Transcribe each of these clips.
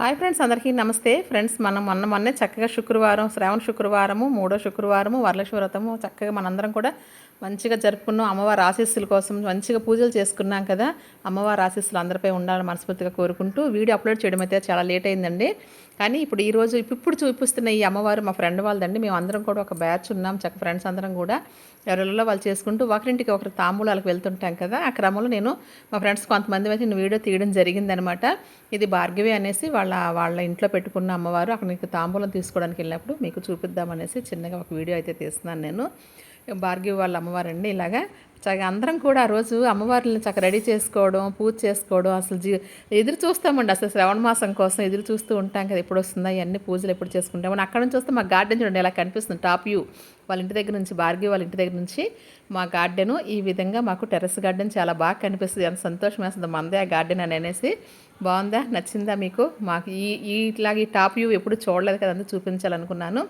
Hi friends అందరికీ నమస్తే. Friends మనం మొన్న మొన్నే చక్కగా శుక్రవారం శ్రావణ శుక్రవారము మూడో శుక్రవారము వరలక్ష్మి వ్రతము చక్కగా మనందరం కూడా మంచిగా జరుపుకున్నాం. అమ్మవారి ఆశీస్సుల కోసం మంచిగా పూజలు చేసుకున్నాం కదా. అమ్మవారి ఆశీస్సులు అందరిపై ఉండాలని మనస్ఫూర్తిగా కోరుకుంటూ వీడియో అప్లోడ్ చేయడం అయితే చాలా లేట్ అయిందండి. కానీ ఇప్పుడు ఈరోజు ఇప్పుడు చూపిస్తున్న ఈ అమ్మవారు మా ఫ్రెండ్ వాళ్ళదండి. మేము అందరం కూడా ఒక బ్యాచ్ ఉన్నాం. చక్క ఫ్రెండ్స్ అందరం కూడా. ఎవరిలో వాళ్ళు చేసుకుంటూ ఒకరింటికి ఒకరు తాంబూలాలకు వెళ్తుంటాం కదా. ఆ క్రమంలో నేను మా ఫ్రెండ్స్ కొంతమంది అయితే నేను వీడియో తీయడం జరిగిందనమాట. ఇది భార్గవి అనేసి వాళ్ళ వాళ్ళ ఇంట్లో పెట్టుకున్న అమ్మవారు అక్కడ నీకు తాంబూలం తీసుకోవడానికి వెళ్ళినప్పుడు మీకు చూపిద్దామనేసి చిన్నగా ఒక వీడియో అయితే తీస్తున్నాను నేను. భార్గవి వాళ్ళ అమ్మవారండి ఇలాగా. చక్కగా అందరం కూడా ఆ రోజు అమ్మవారిని చక్కగా రెడీ చేసుకోవడం పూజ చేసుకోవడం అసలు జీ ఎదురు చూస్తామండి అసలు శ్రవణ మాసం కోసం ఎదురు చూస్తూ ఉంటాం కదా ఎప్పుడు వస్తుందా ఇవన్నీ పూజలు ఎప్పుడు చేసుకుంటాం. అక్కడ నుంచి వస్తే మా గార్డెన్ చూడండి ఇలా కనిపిస్తుంది టాప్ వ్యూ. వాళ్ళ ఇంటి దగ్గర నుంచి భార్గవి వాళ్ళ ఇంటి దగ్గర నుంచి మా గార్డెను ఈ విధంగా మాకు టెర్రస్ గార్డెన్ చాలా బాగా కనిపిస్తుంది. అంత సంతోషం వేస్తుంది మందే ఆ గార్డెన్ అని అనేసి. బాగుందా నచ్చిందా మీకు? మాకు ఈ ఇట్లాగే ఈ టాప్ వ్యూ ఎప్పుడు చూడలేదు కదా అందుకు చూపించాలనుకున్నాను.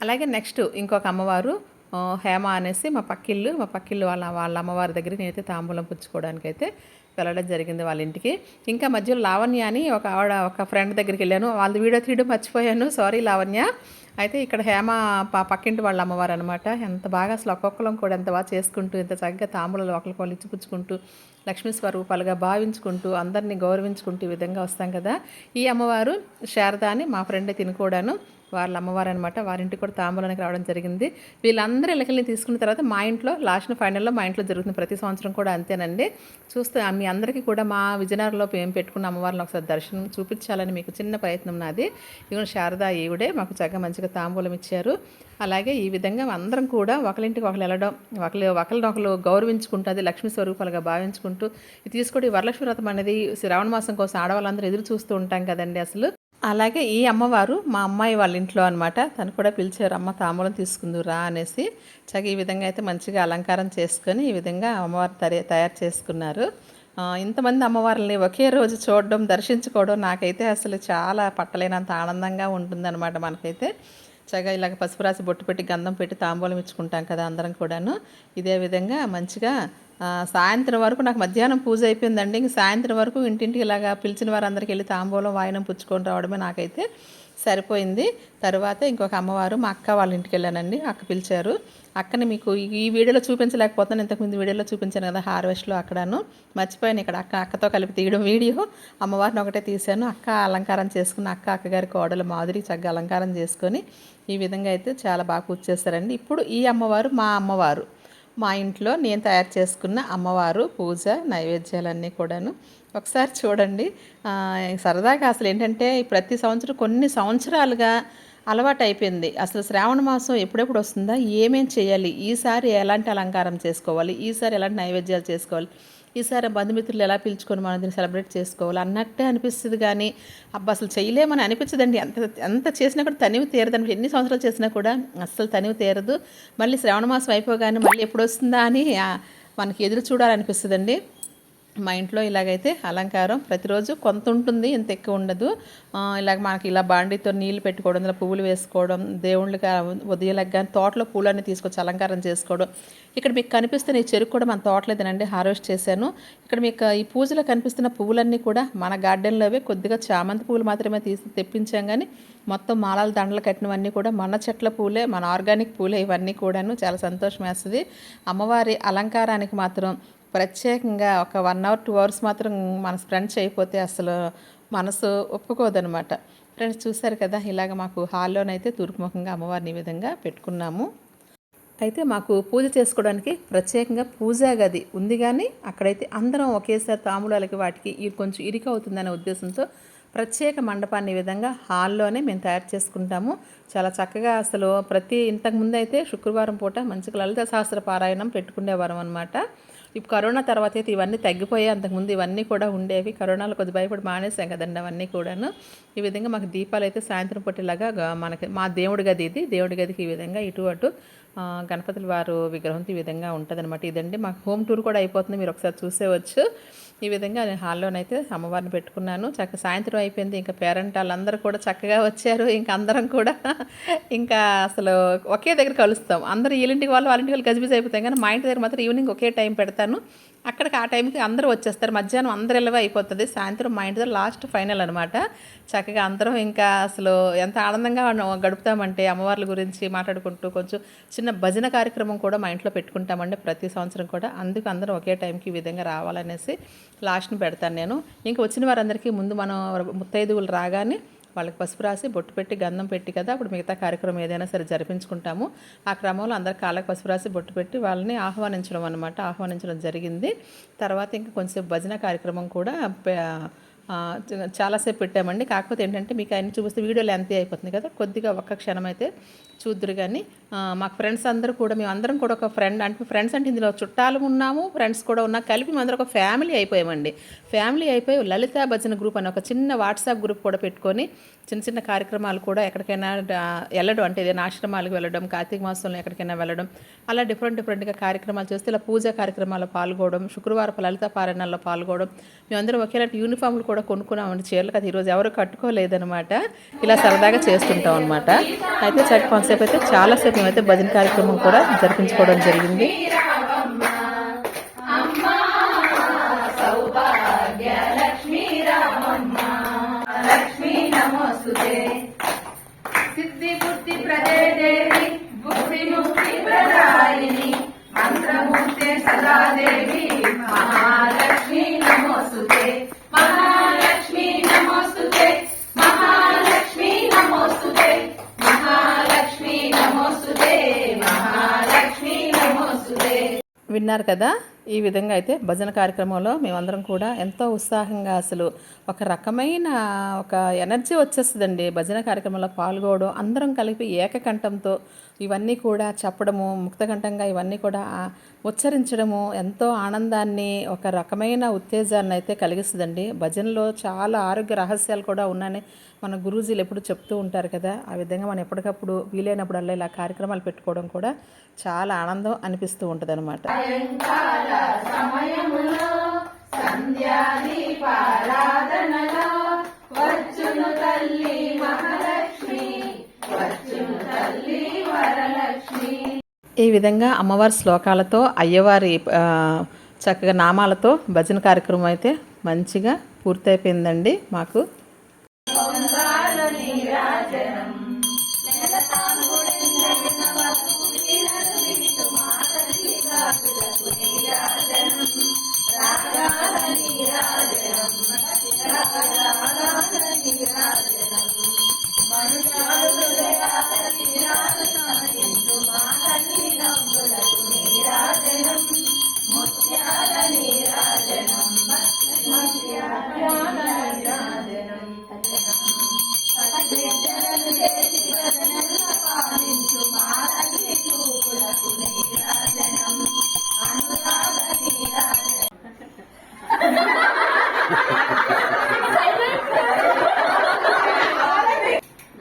అలాగే నెక్స్ట్ ఇంకొక అమ్మవారు హేమ అనేసి మా పక్కిల్లు మా పక్కిళ్ళు వాళ్ళ వాళ్ళ అమ్మవారి దగ్గర నేనైతే తాంబూలం పుచ్చుకోవడానికి అయితే వెళ్ళడం జరిగింది వాళ్ళ ఇంటికి. ఇంకా మధ్యలో లావణ్య అని ఒక ఆవిడ ఒక ఫ్రెండ్ దగ్గరికి వెళ్ళాను. వాళ్ళ వీడియో తీయడం మర్చిపోయాను. సారీ లావణ్య. అయితే ఇక్కడ హేమ ప- పక్కింటి వాళ్ళ అమ్మవారు అనమాట ఎంత బాగా అసలు ఒక్కొక్కరం కూడా ఎంత బాగా చేసుకుంటూ ఇంత చక్కగా తాంబూలలో ఒకరికొకరు ఇచ్చిపుచ్చుకుంటూ లక్ష్మీ స్వరూపాలుగా భావించుకుంటూ అందరినీ గౌరవించుకుంటూ ఈ విధంగా వస్తాం కదా. ఈ అమ్మవారు శారద అని మా ఫ్రెండే తినుకోవడాను. వాళ్ళ అమ్మవారు అనమాట వారింటికి కూడా తాంబూలానికి రావడం జరిగింది. వీళ్ళందరూ ఇళ్ళకెళ్ళి తీసుకున్న తర్వాత మా ఇంట్లో లాస్ట్ ఫైనల్లో మా ఇంట్లో జరుగుతుంది ప్రతి సంవత్సరం కూడా అంతేనండి. చూస్తే మీ అందరికీ కూడా మా విజయనగరంలో మేము పెట్టుకున్న అమ్మవారిని ఒకసారి దర్శనం చూపించాలని మీకు చిన్న ప్రయత్నం నాది. ఇవన్న శారదా ఈవిడే మాకు చక్కగా మంచిగా తాంబూలం ఇచ్చారు. అలాగే ఈ విధంగా అందరం కూడా ఒకరింటికి ఒకరు వెళ్ళడం ఒకరు ఒకరిని ఒకరు గౌరవించుకుంటూ లక్ష్మీ స్వరూపాలుగా భావించుకుంటూ ఇది తీసుకోవడం వరలక్ష్మి వ్రతం అనేది శ్రావణ మాసం కోసం ఆడవాళ్ళందరూ ఎదురు చూస్తూ ఉంటాం కదండి అసలు. అలాగే ఈ అమ్మవారు మా అమ్మాయి వాళ్ళ ఇంట్లో అనమాట తను కూడా పిలిచారు అమ్మ తాంబూలం తీసుకుందురా అనేసి. చక్కగా ఈ విధంగా అయితే మంచిగా అలంకారం చేసుకొని ఈ విధంగా అమ్మవారు తయారు చేసుకున్నారు. ఇంతమంది అమ్మవారిని ఒకే రోజు చూడడం దర్శించుకోవడం నాకైతే అసలు చాలా పట్టలేనంత ఆనందంగా ఉంటుందన్నమాట మనకైతే. చక్కగా ఇలాగ పసుపు రాసి బొట్టు పెట్టి గంధం పెట్టి తాంబూలం ఇచ్చుకుంటాం కదా అందరం కూడాను. ఇదే విధంగా మంచిగా సాయంత్రం వరకు నాకు మధ్యాహ్నం పూజ అయిపోయిందండి. ఇంక సాయంత్రం వరకు ఇంటింటికి ఇలాగా పిలిచిన వారందరికీ వెళ్ళి తాంబూలం వాయనం పుచ్చుకొని రావడమే నాకైతే సరిపోయింది. తర్వాత ఇంకొక అమ్మవారు మా అక్క వాళ్ళ ఇంటికి వెళ్ళానండి. అక్క పిలిచారు. అక్కని మీకు ఈ- వీడియోలో చూపించలేకపోతున్నాను. ఇంతకుముందు వీడియోలో చూపించాను కదా హార్వెస్ట్లో అక్కడను. మర్చిపోయాను ఇక్కడ అక్క అక్కతో కలిపి తీయడం వీడియో. అమ్మవారిని ఒకటే తీశాను. అక్క అలంకారం చేసుకుని అక్క అక్కగారి కోడలు మాధురి చక్కగా అలంకారం చేసుకొని ఈ విధంగా అయితే చాలా బాగా పూజ చేస్తారండి. ఇప్పుడు ఈ అమ్మవారు మా అమ్మవారు. మా ఇంట్లో నేను తయారు చేసుకున్న అమ్మవారు పూజ నైవేద్యాలన్నీ కూడాను. ఒకసారి చూడండి. సరదాగా అసలు ఏంటంటే ప్రతి సంవత్సరం కొన్ని సంవత్సరాలుగా అలవాటు అయిపోయింది. అసలు శ్రావణ మాసం ఎప్పుడెప్పుడు వస్తుందా? ఏమేం చేయాలి? ఈసారి ఎలాంటి అలంకారం చేసుకోవాలి? ఈసారి ఎలాంటి నైవేద్యాలు చేసుకోవాలి? ఈసారి బంధుమిత్రులు ఎలా పిలుచుకొని మనం దీన్ని సెలబ్రేట్ చేసుకోవాలి అన్నట్టే అనిపిస్తుంది కానీ అబ్బా అసలు చేయలేమని అనిపించదండి. ఎంత ఎంత చేసినా కూడా తనివి తీరదండి ఎన్ని సంవత్సరాలు చేసినా కూడా అస్సలు తనివి తీరదు. మళ్ళీ శ్రావణ మాసం అయిపోగానే మళ్ళీ ఎప్పుడు వస్తుందా అని మనకి ఎదురు చూడాలనిపిస్తుందండి. మా ఇంట్లో ఇలాగైతే అలంకారం. ప్రతిరోజు కొంత ఉంటుంది ఇంత ఎక్కువ ఉండదు. ఇలాగ మనకి ఇలా బాండితో నీళ్ళు పెట్టుకోవడం ఇలా పువ్వులు వేసుకోవడం దేవుళ్ళకి ఉదయం కానీ తోటలో పూలన్నీ తీసుకొచ్చి అలంకారం చేసుకోవడం. ఇక్కడ మీకు కనిపిస్తున్న ఈ చెరుకు కూడా మన తోటలేదేనండి హార్వెస్ట్ చేశాను. ఇక్కడ మీకు ఈ పూజలో కనిపిస్తున్న పువ్వులన్నీ కూడా మన గార్డెన్లోవే కొద్దిగా చామంతి పువ్వులు మాత్రమే తీసి తెప్పించాం కానీ మొత్తం మాలల దండలు కట్టినవన్నీ కూడా మన చెట్ల పూలే మన ఆర్గానిక్ పూలే ఇవన్నీ కూడాను. చాలా సంతోషం వేస్తుంది. అమ్మవారి అలంకారానికి మాత్రం ప్రత్యేకంగా ఒక వన్ అవర్ టూ అవర్స్ మాత్రం మన ఫ్రెండ్స్ అయిపోతే అసలు మనసు ఒప్పుకోదనమాట ఫ్రెండ్స్ చూశారు కదా ఇలాగ మాకు హాల్లోనైతే తూర్పుముఖంగా అమ్మవారిని ఈ విధంగా పెట్టుకున్నాము. అయితే మాకు పూజ చేసుకోవడానికి ప్రత్యేకంగా పూజా గది ఉంది కానీ అక్కడైతే అందరం ఒకేసారి తాములాలకి వాటికి కొంచెం ఇరిక అవుతుందనే ఉద్దేశంతో ప్రత్యేక మండపాన్ని ఈ విధంగా హాల్లోనే మేము తయారు చేసుకుంటాము. చాలా చక్కగా అసలు ప్రతి ఇంతకు ముందు అయితే శుక్రవారం పూట మంచిగా లలిత సహస్ర పారాయణం పెట్టుకునేవారం అనమాట ఇప్పుడు కరోనా తర్వాత అయితే ఇవన్నీ తగ్గిపోయాయి. అంతకుముందు ఇవన్నీ కూడా ఉండేవి. కరోనాలో కొద్ది భయపడి మానేసాం కదండి అవన్నీ కూడాను. ఈ విధంగా మాకు దీపాలు అయితే సాయంత్రం పూటలాగా మనకి మా దేవుడి గది ఇది. దేవుడి గదికి ఈ విధంగా ఇటు అటు గణపతుల వారు విగ్రహంతో ఈ విధంగా ఉంటుందన్నమాట. ఇదండి మాకు హోమ్ టూర్ కూడా అయిపోతుంది. మీరు ఒకసారి చూసేవచ్చు. ఈ విధంగా నేను హాల్లోనైతే అమ్మవారిని పెట్టుకున్నాను. చక్క సాయంత్రం అయిపోయింది. ఇంకా పేరెంట్ వాళ్ళందరూ కూడా చక్కగా వచ్చారు. ఇంకా అందరం కూడా ఇంకా అసలు ఒకే దగ్గర కలుస్తాం. అందరూ వీళ్ళింటికి వాళ్ళు వాళ్ళ ఇంటికి వాళ్ళు గజిబిజి అయిపోతాం. కానీ మా ఇంటి దగ్గర మాత్రం ఈవినింగ్ ఒకే టైం పెడతాను. అక్కడికి ఆ టైంకి అందరూ వచ్చేస్తారు. మధ్యాహ్నం అందరు ఇళ్ళవే అయిపోతుంది. సాయంత్రం మా ఇంటితో లాస్ట్ ఫైనల్ అనమాట చక్కగా అందరం ఇంకా అసలు ఎంత ఆనందంగా గడుపుతామంటే అమ్మవార్ల గురించి మాట్లాడుకుంటూ కొంచెం చిన్న భజన కార్యక్రమం కూడా మా ఇంట్లో పెట్టుకుంటామండి ప్రతి సంవత్సరం కూడా. అందుకు అందరం ఒకే టైంకి ఈ విధంగా రావాలనేసి లాస్ట్ని పెడతాను నేను. ఇంకా వచ్చిన వారందరికీ ముందు మనం ముత్తైదువులు రాగానే వాళ్ళకి పసుపు రాసి బొట్టు పెట్టి గంధం పెట్టి కదా అప్పుడు మిగతా కార్యక్రమం ఏదైనా సరే జరిపించుకుంటాము. ఆ క్రమంలో అందరి కాళ్ళకి పసుపు రాసి బొట్టు పెట్టి వాళ్ళని ఆహ్వానించడం అనమాట ఆహ్వానించడం జరిగింది. తర్వాత ఇంకా కొంచెం భజన కార్యక్రమం కూడా చాలాసేపు పెట్టామండి. కాకపోతే ఏంటంటే మీకు ఆయన చూపిస్తే వీడియో లెంత్ అయిపోతుంది కదా కొద్దిగా ఒక్క క్షణం అయితే చూద్దరు కానీ మా మాకు ఫ్రెండ్స్ అందరూ కూడా మేము అందరం కూడా ఒక ఫ్రెండ్ అంటే ఫ్రెండ్స్ అంటే ఇందులో చుట్టాలు ఉన్నాము ఫ్రెండ్స్ కూడా ఉన్నా కలిపి మేము అందరం ఒక ఫ్యామిలీ అయిపోయామండి. ఫ్యామిలీ అయిపోయి లలిత భజన గ్రూప్ అని ఒక చిన్న వాట్సాప్ గ్రూప్ కూడా పెట్టుకొని చిన్న చిన్న కార్యక్రమాలు కూడా ఎక్కడికైనా వెళ్ళడం అంటే ఏదైనా ఆశ్రమాలకు వెళ్ళడం కార్తీక మాసంలో ఎక్కడికైనా వెళ్ళడం అలా డిఫరెంట్ డిఫరెంట్గా కార్యక్రమాలు చేస్తే ఇలా పూజా కార్యక్రమాల్లో పాల్గొనడం శుక్రవారం లలిత పారాయణాల్లో పాల్గొనడం మేమందరం ఒకేలాంటి యూనిఫామ్లు కూడా కొనుక్కున్నామండి చీరలు కదా ఈరోజు ఎవరు కట్టుకోలేదనమాట ఇలా సరదాగా చేస్తుంటాం అనమాట అయితే చక్క కాన్సెప్ట్ అయితే చాలాసేపు మేమైతే భజన కార్యక్రమం కూడా జరిపించుకోవడం జరిగింది. సిద్ధి బుద్ధి ప్రదే దేవి బుద్ధి ముక్తి ప్రదాయిని. విన్నారు కదా? ఈ విధంగా అయితే భజన కార్యక్రమంలో మేమందరం కూడా ఎంతో ఉత్సాహంగా అసలు ఒక రకమైన ఒక ఎనర్జీ వచ్చేస్తుందండి. భజన కార్యక్రమంలో పాల్గొవడం అందరం కలిపి ఏకకంఠంతో ఇవన్నీ కూడా చెప్పడము ముక్తకంఠంగా ఇవన్నీ కూడా ఉచ్చరించడము ఎంతో ఆనందాన్ని ఒక రకమైన ఉత్తేజాన్ని అయితే కలిగిస్తుందండి. భజనలో చాలా ఆరోగ్య రహస్యాలు కూడా ఉన్నాయని మన గురూజీలు ఎప్పుడు చెప్తూ ఉంటారు కదా ఆ విధంగా మనం ఎప్పటికప్పుడు వీలైనప్పుడల్లా ఇలా కార్యక్రమాలు పెట్టుకోవడం కూడా చాలా ఆనందం అనిపిస్తూ ఉంటుంది అనమాట సమయములో ఈ విధంగా అమ్మవారి శ్లోకాలతో అయ్యవారి చక్కగా నామాలతో భజన కార్యక్రమం అయితే మంచిగా పూర్తయిపోయిందండి మాకు.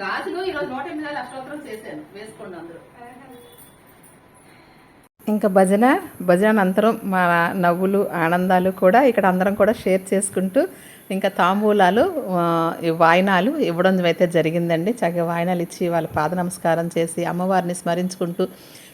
గాజులు ఈరోజు నూట ఎనిమిది అష్టోత్తరం చేశాను. వేసుకోండి అందరూ. ఇంకా భజన భజన అనంతరం మా నవ్వులు ఆనందాలు కూడా ఇక్కడ అందరం కూడా షేర్ చేసుకుంటూ ఇంకా తాంబూలాలు వాయినాలు ఇవ్వడం అయితే జరిగిందండి. చక్కగా వాయినాలు ఇచ్చి వాళ్ళ పాద నమస్కారం చేసి అమ్మవారిని స్మరించుకుంటూ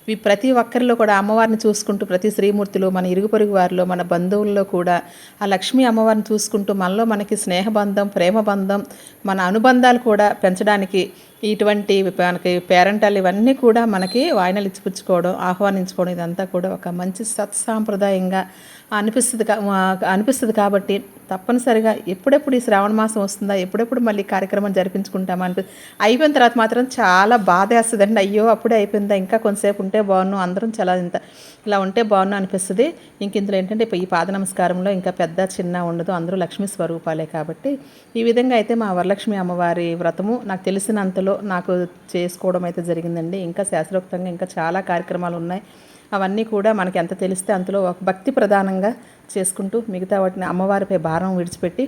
ఇవి ప్రతి ఒక్కరిలో కూడా అమ్మవారిని చూసుకుంటూ ప్రతి శ్రీమూర్తిలో మన ఇరుగు పొరుగు వారిలో మన బంధువుల్లో కూడా ఆ లక్ష్మీ అమ్మవారిని చూసుకుంటూ మనలో మనకి స్నేహబంధం ప్రేమ బంధం మన అనుబంధాలు కూడా పెంచడానికి ఇటువంటి మనకి పేరెంటాలు ఇవన్నీ కూడా మనకి వాయినలు ఇచ్చిపుచ్చుకోవడం ఆహ్వానించుకోవడం ఇదంతా కూడా ఒక మంచి సత్సాంప్రదాయంగా అనిపిస్తుంది అనిపిస్తుంది కాబట్టి తప్పనిసరిగా ఎప్పుడెప్పుడు ఈ శ్రావణ మాసం వస్తుందా ఎప్పుడెప్పుడు మళ్ళీ కార్యక్రమం జరిపించుకుంటామా అనిపి అయిపోయిన తర్వాత మాత్రం చాలా బాధ వేస్తుందండి. అయ్యో అప్పుడే అయిపోయిందా ఇంకా కొంతసేపు ఉంటే బాగున్నాం అందరం చాలా ఇంత ఇలా ఉంటే బాగున్నా అనిపిస్తుంది. ఇంక ఇందులో ఏంటంటే ఇప్పుడు ఈ పాద నమస్కారంలో ఇంకా పెద్ద చిన్న ఉండదు అందరూ లక్ష్మీ స్వరూపాలే కాబట్టి. ఈ విధంగా అయితే మా వరలక్ష్మి అమ్మవారి వ్రతము నాకు తెలిసినంతలో నాకు చేసుకోవడం అయితే జరిగిందండి. ఇంకా శాస్త్రోక్తంగా ఇంకా చాలా కార్యక్రమాలు ఉన్నాయి. అవన్నీ కూడా మనకి ఎంత తెలిస్తే అంతలో ఒక భక్తి ప్రధానంగా చేసుకుంటూ మిగతా వాటిని అమ్మవారిపై భారం విడిచిపెట్టి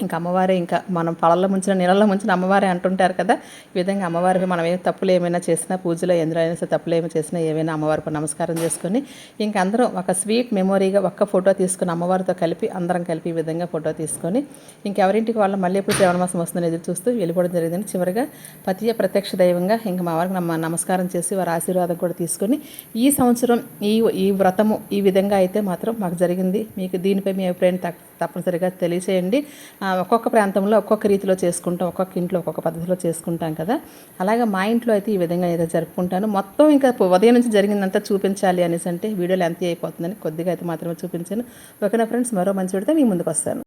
ఇంకా అమ్మవారే ఇంకా మనం పళ్ళల్లో ముంచిన నీళ్ళల్లో ముంచిన అమ్మవారే అంటుంటారు కదా. ఈ విధంగా అమ్మవారికి మనం ఏ తప్పులు ఏమైనా చేసినా పూజలో ఎందులో అయినా సరే తప్పులు ఏమైనా చేసినా ఏవైనా అమ్మవారికి నమస్కారం చేసుకొని ఇంకా అందరం ఒక స్వీట్ మెమొరీగా ఒక్క ఫోటో తీసుకుని అమ్మవారితో కలిపి అందరం కలిపి ఈ విధంగా ఫోటో తీసుకొని ఇంకెవరింటికి వాళ్ళ మళ్ళీ ఎప్పుడు శ్రవణమాసం వస్తుందని ఎదురు చూస్తూ వెళ్ళిపోవడం జరిగింది చివరిగా పతియ ప్రత్యక్ష దైవంగా ఇంకా మా వారికి నమ్మ నమస్కారం చేసి వారి ఆశీర్వాదం కూడా తీసుకొని ఈ సంవత్సరం ఈ ఈ వ్రతము ఈ విధంగా అయితే మాత్రం మాకు జరిగింది. మీకు దీనిపై మీ అభిప్రాయం తక్కువ తప్పనిసరిగా తెలియచేయండి. ఒక్కొక్క ప్రాంతంలో ఒక్కొక్క రీతిలో చేసుకుంటాం ఒక్కొక్క ఇంట్లో ఒక్కొక్క పద్ధతిలో చేసుకుంటాం కదా. అలాగే మా ఇంట్లో అయితే ఈ విధంగా అయితే జరుపుకుంటాను. మొత్తం ఇంకా ఉదయం నుంచి జరిగిందంతా చూపించాలి అనేసి అంటే వీడియోలు ఎంత అయిపోతుందని కొద్దిగా అయితే మాత్రమే చూపించాను. ఓకేనా ఫ్రెండ్స్ మరో మంచి పెడితే మీ ముందుకు వస్తాను.